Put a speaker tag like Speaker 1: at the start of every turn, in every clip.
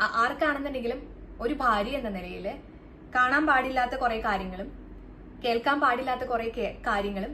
Speaker 1: ആർക്കാണെന്നുണ്ടെങ്കിലും ഒരു ഭാര്യ എന്ന നിലയിൽ കാണാൻ പാടില്ലാത്ത കുറെ കാര്യങ്ങളും കേൾക്കാൻ പാടില്ലാത്ത കുറെ കാര്യങ്ങളും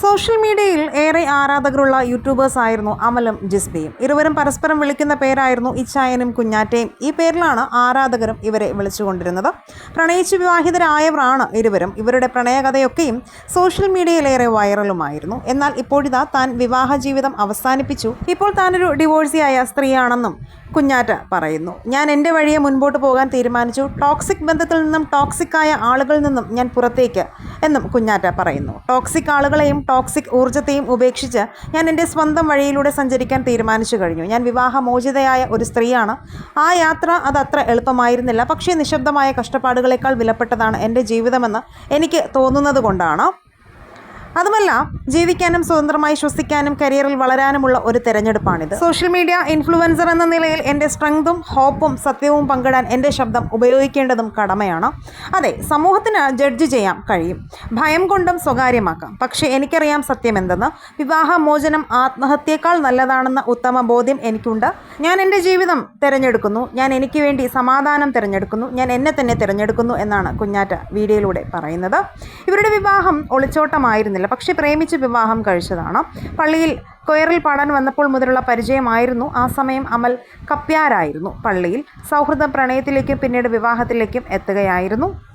Speaker 2: സോഷ്യൽ മീഡിയയിൽ ഏറെ ആരാധകരുള്ള യൂട്യൂബേഴ്സ് ആയിരുന്നു അമലും ജിസ്ബിയും. ഇരുവരും പരസ്പരം വിളിക്കുന്ന പേരായിരുന്നു ഇച്ചായനും കുഞ്ഞാറ്റയും. ഈ പേരിലാണ് ആരാധകരും ഇവരെ വിളിച്ചുകൊണ്ടിരുന്നത്. പ്രണയിച്ച് വിവാഹിതരായവരാണ് ഇരുവരും. ഇവരുടെ പ്രണയകഥയൊക്കെയും സോഷ്യൽ മീഡിയയിലേറെ വൈറലുമായിരുന്നു. എന്നാൽ ഇപ്പോഴിതാ താൻ വിവാഹ ജീവിതം അവസാനിപ്പിച്ചു. ഇപ്പോൾ താനൊരു ഡിവോഴ്സിയായ സ്ത്രീയാണെന്നും കുഞ്ഞാറ്റ പറയുന്നു. ഞാൻ എന്റെ വഴിയെ മുൻപോട്ട് പോകാൻ തീരുമാനിച്ചു. ടോക്സിക് ബന്ധത്തിൽ നിന്നും ടോക്സിക്കായ ആളുകളിൽ നിന്നും ഞാൻ പുറത്തേക്ക് എന്നും കുഞ്ഞാറ്റ പറയുന്നു. ടോക്സിക് ആളുകളെയും ടോക്സിക് ഊർജത്തെയും ഉപേക്ഷിച്ച് ഞാൻ എന്റെ സ്വന്തം വഴിയിലൂടെ സഞ്ചരിക്കാൻ തീരുമാനിച്ചു കഴിഞ്ഞു. ഞാൻ വിവാഹമോചിതയായ ഒരു സ്ത്രീയാണ്. ആ യാത്ര അത് അത്ര എളുപ്പമായിരുന്നില്ല. പക്ഷേ നിശബ്ദമായ കഷ്ടപ്പാടുകളെക്കാൾ വിലപ്പെട്ടതാണ് എന്റെ ജീവിതമെന്ന് എനിക്ക് തോന്നുന്നത് കൊണ്ടാണ്. അതുമല്ല ജീവിക്കാനും സ്വതന്ത്രമായി ശ്വസിക്കാനും കരിയറിൽ വളരാനുമുള്ള ഒരു തെരഞ്ഞെടുപ്പാണിത്. സോഷ്യൽ മീഡിയ ഇൻഫ്ലുവൻസർ എന്ന നിലയിൽ എന്റെ സ്ട്രെങ്തും ഹോപ്പും സത്യവും പങ്കിടാൻ എന്റെ ശബ്ദം ഉപയോഗിക്കേണ്ടതും കടമയാണ്. അതെ സമൂഹത്തിന് ജഡ്ജ് ചെയ്യാം കഴിയും. ഭയം കൊണ്ടും സ്വകാര്യമാക്കാം. പക്ഷേ എനിക്കറിയാം സത്യം എന്തെന്ന് വിവാഹമോചനം ആത്മഹത്യയേക്കാൾ നല്ലതാണെന്ന ഉത്തമ ബോധ്യം എനിക്കുണ്ട്. ഞാൻ എന്റെ ജീവിതം തിരഞ്ഞെടുക്കുന്നു. ഞാൻ എനിക്ക് വേണ്ടി സമാധാനം തിരഞ്ഞെടുക്കുന്നു. ഞാൻ എന്നെ തന്നെ തിരഞ്ഞെടുക്കുന്നു എന്നാണ് കുഞ്ഞാറ്റ വീഡിയോയിലൂടെ പറയുന്നത്. ഇവരുടെ വിവാഹം ഒളിച്ചോട്ടമായിരുന്നില്ല. പക്ഷേ പ്രേമിച്ച് വിവാഹം കഴിച്ചതാണ്. പള്ളിയിൽ കൊയറിൽ പാടാൻ വന്നപ്പോൾ മുതലുള്ള പരിചയമായിരുന്നു. ആ സമയം അമൽ കപ്യാരായിരുന്നു. പള്ളിയിൽ സൗഹൃദ പ്രണയത്തിലേക്കും പിന്നീട് വിവാഹത്തിലേക്കും എത്തുകയായിരുന്നു.